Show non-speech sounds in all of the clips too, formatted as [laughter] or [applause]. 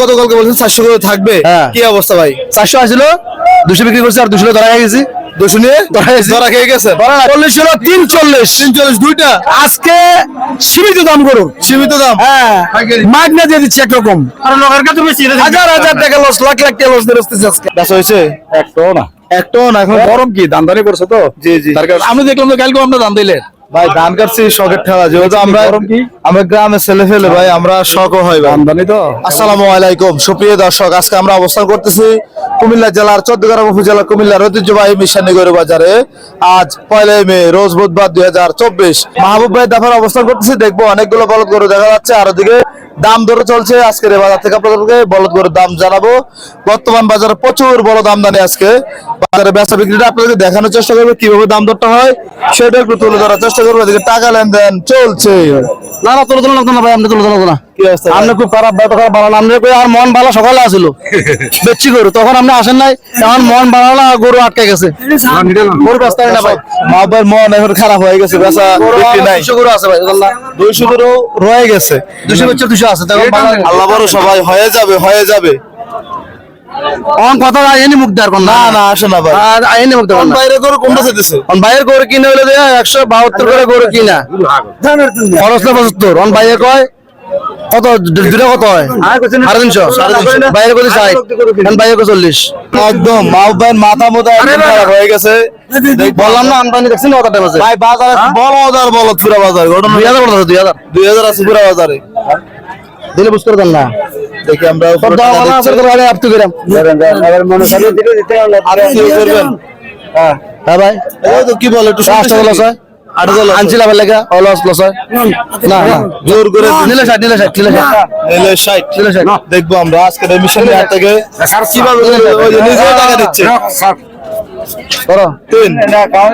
গতকালকে বলছেন চারশো করে থাকবে হ্যাঁ। কি অবস্থা ভাই? চারশো আসছিল দুশো বিক্রি করছি আর দুশো ধরা গেছি দুশো নিয়ে ধরা খেয়ে চল্লিশ ছিল তিন চল্লিশ তিন চল্লিশ দুইটা? আজকে সীমিত দাম করো। সীমিত দাম? হ্যাঁ। মাগনা দিয়ে দিচ্ছি একরকম হাজার হাজার টাকা লস লাখ লাখ টাকা লস দিয়ে আজকে। হয়েছে? একটাও না। একটাও না এখন গরম কি? দামদানি করছ তো? জি জি। তার কারণে আমি দেখলাম তো কালকে আপনার দাম দিলেন ভাই ধান কাটছি শখের ঠেলা যেহেতু আমরা আমরা গ্রামে ছেলে ফেলে ভাই আমরা শখও হয় আমদানি তো। আসসালামু আলাইকুম সুপ্রিয় দর্শক আজকে আমরা অবস্থান করতেছি কুমিল্লা জেলার চোদ্দগ্রাম উপজেলা কুমিল্লার ঐতিহ্যবাহী মিশানিগড় বাজারে। আজ পয়লা মে রোজ বুধবার দুই হাজার চব্বিশ। মাহবুব ভাই দাফার অবস্থান করতেছি দেখব অনেকগুলো বলদ গরু দেখা যাচ্ছে আর ওদিকে দাম ধরে চলছে আজকের বাজার থেকে আপনাদেরকে বলদ গরুর দাম জানাব। বর্তমান বাজারে প্রচুর বড় আমদানি আজকে। বাজারে বেচা বিক্রিটা আপনাদেরকে দেখানোর চেষ্টা করবে, কীভাবে দাম দরটা হয় সেটা একটু তুলে ধরার চেষ্টা করব। এদিকে টাকা লেনদেন চলছে। না না তুলে তোলো না ভাই আপনি তুলে তোলো না? আপনি খুব খারাপ ব্যথা খারাপ আপনি আর মন ভালো সকালে আসিল। [laughs] বেচছি গরু তখন আপনি আসেন নাই এখন মন ভালো না গরু আটকে গেছে। গরু না ভাই। মন এখন খারাপ হয়ে গেছে বেচা বিক্রি নাই। দুশো গরু আছে ভাই দুইশো করে রয়ে গেছে। দুশো দুশো আছে আল্লাহ বড় সবাই হয়ে যাবে হয়ে যাবে। অন কথা আইনি মুখ দেওয়ার কোন না না আসে না ভাই। আর আইনি মুখ দেওয়ার বাইরে করে কোনটা অন গরু কিনে হলে দেয়া একশো বাহাত্তর করে গরু কিনা। খরচ না পঁচাত্তর অন বাইরে কয়? কত? দুটা কত হয়? সাড়ে তিনশো। বাইরে কত ষাট। বাইরে কত চল্লিশ। একদম মাথা মোটা একদম খারাপ হয়ে গেছে। বললাম না আমদানি দেখছেন কত টাইম আছে ভাই বাজারে বড় হাজার বলদ পুরা বাজার দুই হাজার দুই হাজার। দুই হাজার আছে পুরা বাজারে। দিলে বুঝতে পারতেন না। দেখি আমরা সব উপরে দাম টাকা ভালো আছে দিচ্ছি। তো ভালো আপনি গেলাম। আর কি করবেন। হ্যাঁ ভাই। এই তো কি বলে একটু লস হয় আট হাজার লস হয়। আনছিলাম লেখা লস লস হয়। না না। জোর করে নিলে। ষাট নিলে ষাট নিলে ষাট নিলে ষাট নিলে ষাট দেখব আমরা আজকে মিশন থেকে কীভাবে নিজেও টাকা দিচ্ছে। করো। তিন।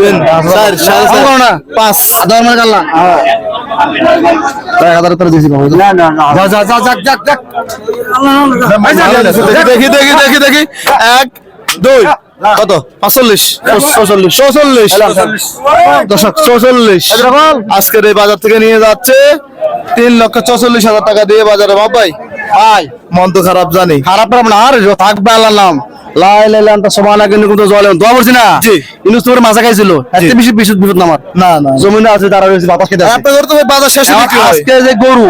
তিন। চার সাড়ে চার না। পাঁচ। আধার মানে এক হাজার করে দিয়েছি না না না। যা যা যা যা যা দেখি দেখি দেখি দেখি। এক দুই। কত? পাঁচচল্লিশ দশক আজকের এই বাজার থেকে নিয়ে যাচ্ছে তিন লক্ষ হাজার টাকা দিয়ে বাজারে বাবাই ভাই। মন তো খারাপ জানি। খারাপ না আর থাকবে আল্লাহ নাম। খাইছিল। বেশি বিশুদ্ধ বিশুদ্ধ না না জমিনে আছে তারা রয়েছে বাতাস খেতে তো বাজার শেষে আজকে যে গরু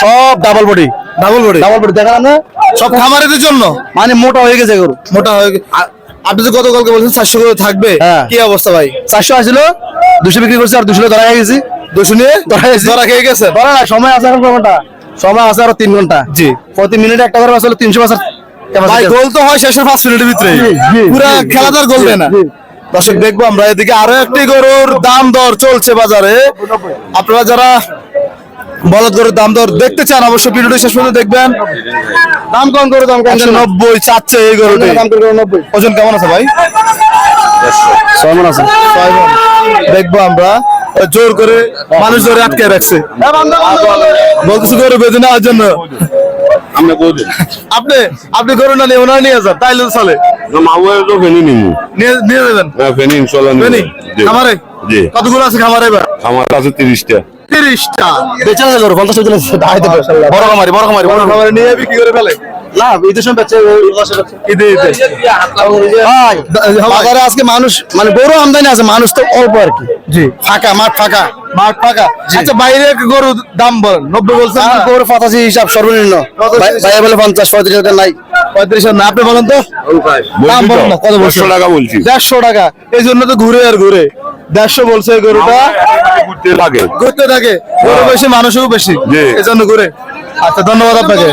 সব double body double body double body দেখা না? সব খামারিদের জন্য? মানে মোটা হয়ে গেছে গরু। মোটা হয়ে গে- আ- আপনি তো গতকালকে বলছেন চারশো করে থাকবে। হ্যাঁ। কি অবস্থা ভাই? চারশো আসছিল দুশো বিক্রি করছি আর দুশো ধরা গেছি। দুশো নিয়ে ধরা গেছি। ধরা খেয়ে ধরা সময় আছে আর ঘণ্টা সময় আছে আরও তিন ঘণ্টা। জি। প্রতি মিনিটে একটা করে আসলে তিনশো বছর ভাই গোল তো হয় শেষের পাঁচ মিনিটের ভিতরে। পুরা খেলাদার গোল দেয় না। দর্শক দেখব আমরা এদিকে আরও একটি গরুর দাম দর চলছে বাজারে। আপনারা যারা বলদ গরুর দাম দর দেখতে চান অবশ্যই ভিডিওটি শেষ পর্যন্ত দেখবেন। দাম কম করে দাম কম নব্বই চাচ্ছে এই গরুটি। দাম করে নব্বই। ওজন কেমন আছে ভাই? ছয় মন আছে। ছয়। দেখব আমরা। জোর করে মানুষ ধরে আটকে রাখছে। বলতেছে গরু বেঁধে নেওয়ার জন্য। আপনি আপনি গরু না নিয়ে ওনার নিয়ে যান তাইলে চলে। মাউয়ে তো ফেনি নিমু নিয়ে নিয়ে যাবেন? হ্যাঁ ফেনি ইনশাআল্লাহ নিমু। বেনি জি। খামারে? কতগুলো আছে খামারে এবার? আমার কাছে 30টা তিরিশটা। বেচে আছে গরু পঞ্চাশ চল্লিশ দাঁড়াইতে পারে বড় কামারি বড় কামারি বড় খামারে। নিয়ে বিক্রি করে ফেলে। না ঈদের সময় বেচে ঈদে ঈদে। ভাই বাজারে আজকে মানুষ মানে বড় আমদানি আছে মানুষ তো অল্প আর কি। জি। ফাঁকা মাঠ ফাঁকা। মাঠ ফাঁকা। আচ্ছা বাইরে গরু দাম বলেন। নব্বই বলছেন। গরু পঁচাশি হিসাব সর্বনিম্ন। বলে পঞ্চাশ পঁয়ত্রিশ হাজার নাই। পঁয়ত্রিশ না আপনি বলেন তো। দাম বলছি বলুন না, কত টাকা বলছি। দেড়শো টাকা। এই জন্য তো ঘুরে আর ঘুরে। দেড়শো বলছে গরুটা। ঘুরতে লাগে। ঘুরতে থাকে। গরু বেশি মানুষও বেশি। জি। এই জন্য ঘুরে। আচ্ছা ধন্যবাদ আপনাকে।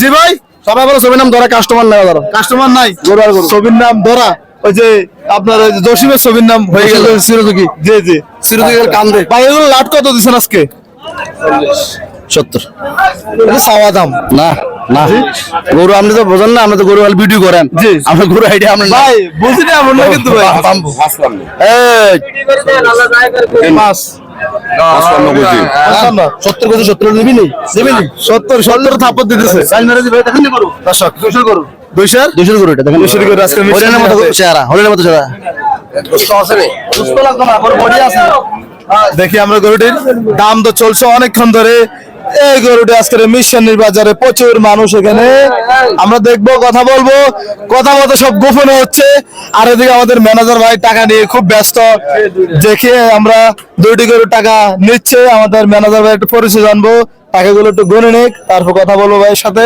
জি ভাই সবাই বলে ছবি নাম ধরা কাস্টমার নেওয়া ধরো। কাস্টমার নাই। ছবির নাম ধরা ওই যে আপনার ওই জসিমের ছবির নাম হয়ে গেল। সিরোজুকি জি জি। সিরোজুকি কান্দে। ভাই এগুলো লাট কত দিচ্ছেন আজকে? সত্তর। চাওয়া দাম। না। না। গরু আপনি তো বোঝেন না আপনি তো গরু ভিডিও করেন। গরু আইডিয়া ভাই বুঝি না কিন্তু ভাই। বাম্বু। এই, মাছ হাসপান্ন বুঝি পঞ্চান্ন। সত্তর কেজি সত্তর নিবি নি? নিবি নি? সত্তর সত্তর থাপ্পর দিতেছে। সাইন দেখেন গরু। দর্শক দুশোর গরু। দুইশার? দুশোর গরু এটা দেখেন দুশোর গরু। আজকে হরিণের মতো চেহারা হরিণের মতো চেহারা। সুস্থ লাগতো না বড় বডি আছে। দেখি আমরা গরুটির দাম তো চলছে অনেকক্ষণ ধরে। এই গরুটি আজকের মিশনের বাজারে প্রচুর মানুষ এখানে। আমরা দেখব কথা বলব। কথা বলতে সব গোপনে হচ্ছে। আর এদিকে আমাদের ম্যানেজার ভাই টাকা নিয়ে খুব ব্যস্ত। দেখে আমরা দুইটি গরু টাকা নিচ্ছে। আমাদের ম্যানেজার ভাই একটু পরিচয় জানব। টাকাগুলো একটু গনে নিক তারপর কথা বলব ভাইয়ের সাথে।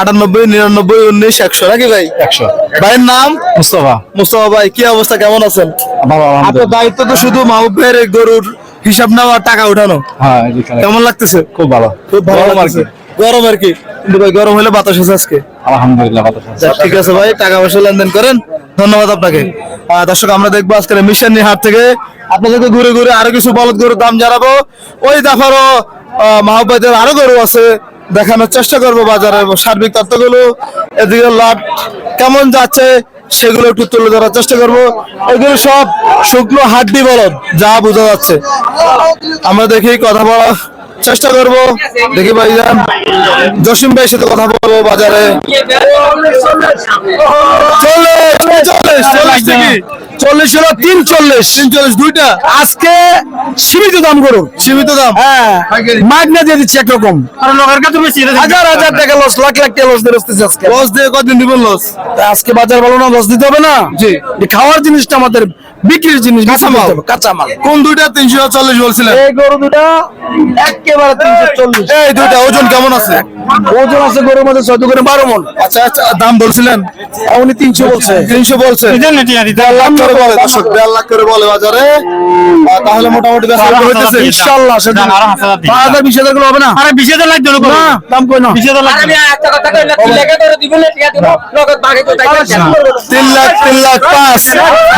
আটানব্বই নিরানব্বই উনিশ একশো নাকি ভাই? একশো। ভাইয়ের নাম? মুস্তফা। মুস্তফা ভাই কি অবস্থা? কেমন আছেন? আপনার দায়িত্ব তো শুধু মাহবুব ভাইয়ের গরুর হিসাব নেওয়া টাকা উঠানো। হ্যাঁ কেমন লাগতেছে? খুব ভালো। খুব ভালো গরম আর লাগতেছে। গরম আর কি। কিন্তু ভাই গরম হলে বাতাস আছে আজকে? আলহামদুলিল্লাহ যাক, ঠিক আছে ভাই টাকা পয়সা লেনদেন করেন। ধন্যবাদ আপনাকে। দর্শক আমরা দেখব আজকের মিশন হাট থেকে। আপনাদেরকে ঘুরে ঘুরে আরও কিছু বলদ গরুর দাম জানাব। ওই দাফারও মাহবাদের আরও গরু আছে। দেখানোর চেষ্টা করব বাজারে সার্বিক তত্ত্বগুলো এদিকে লাট কেমন যাচ্ছে? সেগুলো একটু তুলে ধরার চেষ্টা করব। এগুলো সব শুকনো হাড্ডি বলদ, যা বোঝা যাচ্ছে। আমরা দেখি কথা বলা চেষ্টা করব। দেখি ভাই জসিম ভাইয়ের সাথে কথা বলব বাজারে। চল্লিশ হলো তিন চল্লিশ তিন চল্লিশ দুইটা। আজকে সীমিত দাম গরুর সীমিত দাম। হ্যাঁ মাগনা দিয়ে দিচ্ছি একরকম। হাজার হাজার টাকা লস লাখ লাখ টাকা লস দিয়ে বসতেছে আজকে। লস দিয়ে কদিন দিবেন লস আজকে বাজার ভালো না লস দিতে হবে না? জি। খাওয়ার জিনিসটা আমাদের বিক্রির জিনিস কাঁচা মাল। কাঁচা মাল। কোন দুইটা? তিনশো চল্লিশ বলছিলেন। এই গরু দুটা একেবারে তিনশো চল্লিশ। এই দুইটা ওজন কেমন আছে? ওজন আছে গরুর মধ্যে? চোদ্দ করে বারো মন। আচ্ছা আচ্ছা দাম বলছিলেন? উনি তিনশো বলছে। তিনশো বলছে। দেড় লাখ করে বলে দর্শক দেড় লাখ করে বলে বাজারে। তাহলে মোটামুটি বেচা বিক্রি হইতেছে ইনশাল্লাহ সেদিন পাঁচ হাজার বিশ হাজারগুলো হবে না? আরে বিশ হাজার লাগবে না দাম কই না? আমি একটা কথা তিন লেখা করে দিব না টিকা দিব নগদ বাকি তো তাই তিন লাখ তিন লাখ পাঁচ।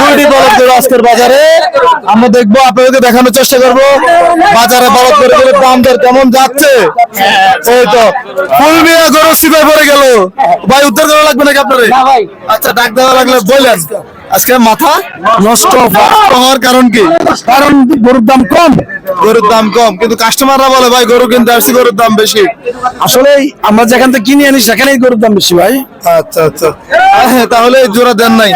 দুইটি বলদ গরু আজকের বাজারে। আমরা দেখব আপনাদেরকে দেখানোর চেষ্টা করব। বাজারে বলদ গরু দাম দর কেমন যাচ্ছে? এই তো ফুল মিয়া গরু সিপাই পড়ে গেল। ভাই উদ্ধার করা লাগবে নাকি আপনার? আচ্ছা ডাক দেওয়া লাগলে বললেন। আজকে মাথা নষ্ট হওয়ার কারণ কি? কারণ গরুর দাম কম? গরুর দাম কম কিন্তু কাস্টমাররা বলে ভাই গরু কিনতে আসছি গরুর দাম বেশি। আসলে আমরা যেখান থেকে কিনে আনি সেখানেই গরুর দাম বেশি ভাই। আচ্ছা আচ্ছা। হ্যাঁ, তাহলে জোড়া দেন নাই।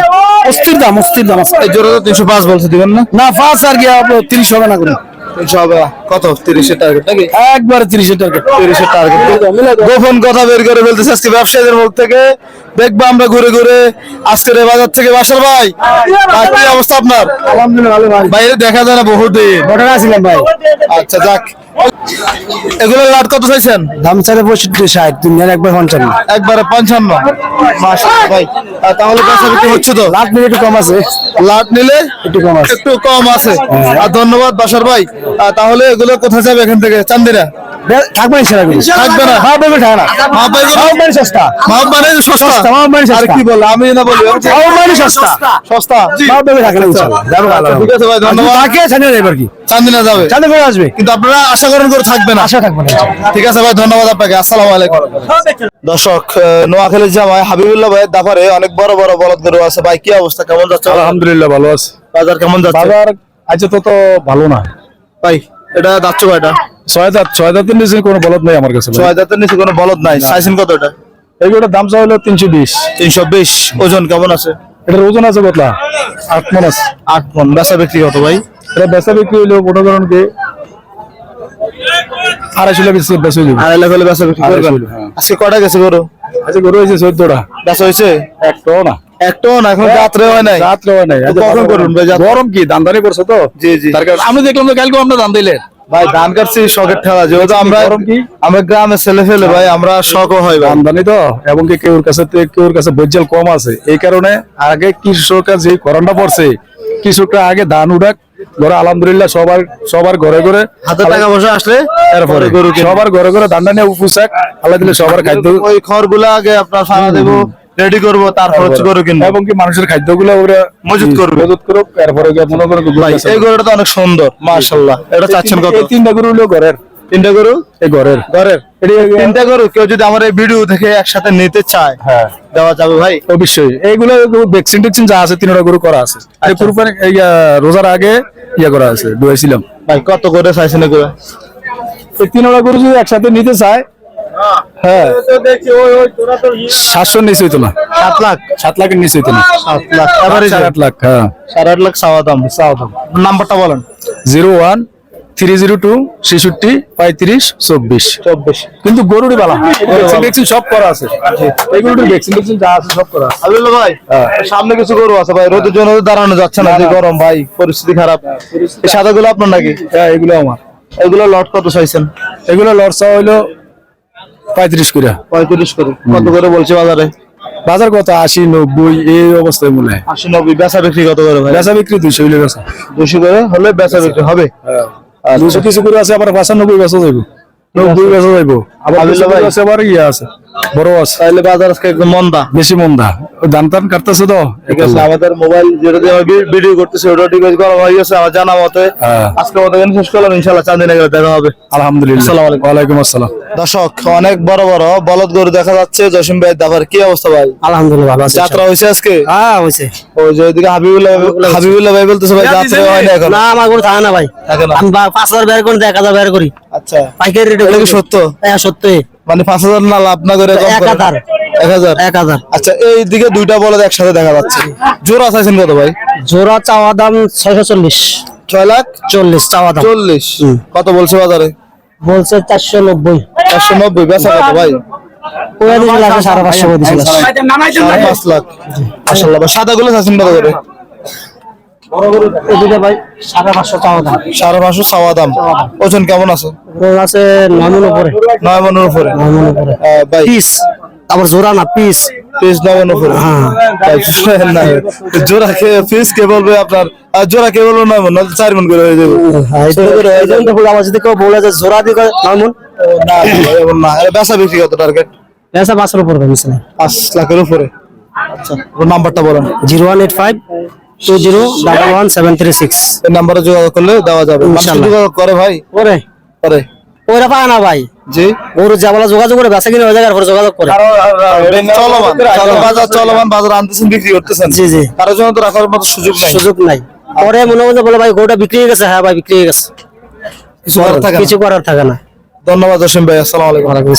অস্থির দাম অস্থির দাম এই জোড়া তো তিনশো পাঁচ বলছে দিবেন না? না পাঁচ আর কি তিরিশ হবে না করে টার্গেট নাকি? একবারে টার্গেট টার্গেট গোপন কথা বের করে আজকে ব্যবসায়ীদের মুখ থেকে। দেখব আমরা ঘুরে ঘুরে আজকের বাজার থেকে। বাসার ভাই কি অবস্থা আপনার? আলহামদুলিল্লাহ ভালো ভাই। বাইরে দেখা যায় না ছিলাম ভাই? আচ্ছা যাক। এগুলো লাট কত চাইছেন? দাম চাইলে পঁয়ষট্টি ষাট তিন হাজার একবার পঞ্চান্ন। একবারে পঞ্চান্ন। ভাই তাহলে বেচা বিক্রি হচ্ছে তো? লাখ মিনিট একটু কম আছে। লাট নিলে একটু কম আছে। একটু কম আছে। আর ধন্যবাদ বাসার ভাই। তাহলে এগুলো কোথায় যাবে এখান থেকে? চান্দিনা থাকবে সেরা থাকবে না? থাকে মানে সস্তা। মানে সস্তা। সস্তা, মানে আর কি বলে আমি না বলি খাওয়া মানে সস্তা। সস্তা। খাওয়া পাবে থাকে না ইনশাল্লাহ যাবে ভালো ঠিক আছে ভাই ধন্যবাদ। তাকে ছানিয়ে দেবে আর কি। চান্দিনা যাবে। চাঁদে আসবে। কিন্তু আপনারা আশা করেন করে থাকবেন আশা থাকবে না ঠিক আছে ভাই ধন্যবাদ আপনাকে। আসসালামু আলাইকুম। দর্শক আহ, নোয়াখালীর জামাই হাবিবুল্লাহ ভাইয়ের দাফারে অনেক বড় বড় বলদ গরু আছে। ভাই কি অবস্থা? কেমন যাচ্ছে? আলহামদুলিল্লাহ ভালো আছে। বাজার কেমন যাচ্ছে? বাজার আজ তো তো ভালো না। ভাই এটা যাচ্ছে কয়টা ছয় দাঁত ছয় দাঁতের নিচে কোনো বলদ নাই আমার কাছে ভাই। ছয় দাঁতের নিচে কোনো বলদ নাই। সাইজেন কত এটা? এইগুলোর দাম চা হলো তিনশো বিশ। তিনশো বিশ। ওজন কেমন আছে? এটার ওজন আছে কতলা আট মন আছে। আট মন। বেচা বিক্রি কত ভাই? এটা বেচা বিক্রি হইল মনে করেন কি আড়াইশো লাখ আড়াই লাখ হলে বেচা বিক্রি করবেন? হ্যাঁ। আজকে কয়টা গেছে গরু? আচ্ছা গরু হয়েছে চোদ্দটা। বেচা হয়েছে? একটাও না একটাও না এখন রাত্রে হয় নাই। রাত্রে হয় নাই। কখন করুন ভাই গরম কি? দান্দানি করছ তো? জি জি। তার কারণে আমি দেখলাম তো কালকে আমরা দান দিলেন ভাই ধান কাটছি শখের ঠেলা। যেহেতু আমরা আমরা গ্রামের ছেলে ফেলে ভাই আমরা শখও হয় আমদানি তো এবং কি কেউর কাছে তো কেউর কাছে বৈজাল কম আছে। এই কারণে আগে কৃষকরা যে করোনা পড়ছে কৃষকরা আগে ধান উঠাক ঘরে আলহামদুলিল্লাহ সবার সবার ঘরে ঘরে হাতে টাকা পয়সা আসলে এরপরে সবার ঘরে ঘরে নিয়ে পোশাক আল্লাহ দিলে সবার খাদ্য ওই খড়গুলো আগে আপনার দেবো রেডি করব তারপর হচ্ছে গরু কিনবো। এবং কি মানুষের খাদ্যগুলো ওরা মজুত করবে। মজুত করুক এরপরে গিয়ে মনে করো এই গরুটা তো অনেক সুন্দর মাশাল্লাহ এটা চাচ্ছেন কত? তিনটা গরু হলো ঘরের। তিনটা গরু? এই ঘরের। ঘরের। তিনটা গরু? কেউ যদি আমার এই ভিডিও দেখে একসাথে নিতে চায় হ্যাঁ। দেওয়া যাবে ভাই? অবশ্যই। এইগুলো ভ্যাকসিন টেকসিন যা আছে তিনটা গরু করা আছে। এই কুরবানি রোজার আগে ইয়া করা আছে ডুয়াইছিলাম ভাই কত করে চাইছেন এগুলো? এই তিনটা গরু যদি একসাথে নিতে চায় হ্যাঁ। সাতশো নিচে হইতো না। সাত লাখ? সাত লাখের নিচে হইতো না। সাত লাখ। সাড়ে আট লাখ হ্যাঁ। সাড়ে আট লাখ চাওয়া দাম। চাওয়া দাম। নাম্বারটা বলেন। Zero one three zero two ছেষট্টি পঁয়ত্রিশ চব্বিশ। চব্বিশ। কিন্তু গরুরই বালা। ভ্যাকসিন ভ্যাকসিন সব করা আছে। ভ্যাকসিন ভ্যাকসিন যা আছে সব করা আছে। ভাই সামনে কিছু গরু আছে ভাই রোদের জন্য দাঁড়ানো যাচ্ছে না যে গরম ভাই পরিস্থিতি খারাপ। এই সাদা গুলো আপনার নাকি? হ্যাঁ এগুলো আমার। এগুলো লট কত চাইছেন? এগুলো লড়সা হইল পঁয়ত্রিশ করে। পঁয়ত্রিশ করে। কত করে বলছে বাজারে? বাজার কত? আশি নব্বই এই অবস্থায় মূল্য আশি নব্বই। বেচা বিক্রি কত করে ভাই? বেচা বিক্রি হইলে বেচা। দুশো করে হলে বেচা বিক্রি হবে? আর দুশো কিছু করে আছে আবার পঁচানব্বই বছর যাইব। নব্বই বছর যাইব। আবার আছে আবার ইয়ে আছে। বড় আছে। তাহলে বাজার আজকে একদম মন্দা। বেশি মন্দা। টান কাটতেছে তো? ঠিক আছে আমাদের মোবাইল যেটা দিয়ে আমি ভিডিও করতেছি ওটা করা হয়ে গেছে আমার জানা মতে হ্যাঁ। আজকে এখানে শেষ করলাম গেলে দেখা হবে। আলহামদুলিল্লাহ। আসসালামু আলাইকুম। ওয়ালাইকুম আসসালাম। দর্শক অনেক বড় বড় বলদ গরু দেখা যাচ্ছে। জসিম ভাই দাবার কি অবস্থা ভাই? আলহামদুলিল্লাহ ভালো আছে যাত্রা হয়েছে আজকে? হ্যাঁ হয়েছে ওই যে ওইদিকে হাবিবুল্লাহ হাবিবুল্লাহ ভাই বলতেছে ভাই যাত্রা হয় না এখন। না আমার কোনো থাকে না ভাই। থাকে না। আমি বা- পাঁচ হাজার বের করি এক হাজার বের করি। আচ্ছা। পাইকারি রেটে সত্য? হ্যাঁ সত্যি মানে পাঁচ হাজার না লাভ না করে এক হাজার। এক হাজার? এক হাজার। আচ্ছা এই দিকে দুইটা বলদ একসাথে দেখা যাচ্ছে। জোড়া চাইছেন কত ভাই? জোড়া চাওয়া দাম ছয়শো চল্লিশ। ছয় লাখ? চল্লিশ চাওয়া দাম। চল্লিশ। কত বলছে বাজারে? বলছে চারশো নব্বই। চারশো নব্বই বেচা কত ভাই? ওরা সাড়ে পাঁচশো পাঁচ লাখ। মাসাল্লাহ সাদা গুলো চাইছেন কত করে? এদিকে ভাই সাড়ে পাঁচশো চাওয়া দাম। সাড়ে পাঁচশো চাওয়া দাম। ওজন কেমন আছে? উপরে। নয় মনের উপরে। নমন উপরে। ভাই। পিস। আবার জোড়া না পিস। পিস নয় মনের উপরে। ভাই, জোড়া পিস কে বলবে আপনার? আর জোড়া কে বলবে নয় মন? চার মন করে হয়ে যাবে। আমার যদি কেউ বলে যে জোড়া নমন না না বেচা বিক্রি কত টার্গেট এসে পাঁচশোর উপরে পাঁচ লাখের উপরে। আচ্ছা। নাম্বারটা বলেন। Zero one eight five two zero double one seven three six এই নাম্বারে যোগাযোগ করলে দেওয়া যাবে যোগাযোগ করে ভাই ওরে করে ওরা পায় না ভাই জি ওর যাবলা যোগাযোগ করে বেচা কিনে ওই জায়গার পরে যোগাযোগ করে চলমান চলমান বাজার চলমান বাজার আনতেছেন বিক্রি করতেছেন জি জি কারোর জন্য তো রাখার মতো সুযোগ নাই সুযোগ নাই পরে মনে মনে বলে ভাই গোটা বিক্রি হয়ে গেছে হ্যাঁ ভাই বিক্রি হয়ে গেছে কিছু করার থাকে না। ধন্যবাদ ভাই আসসালামু আলাইকুম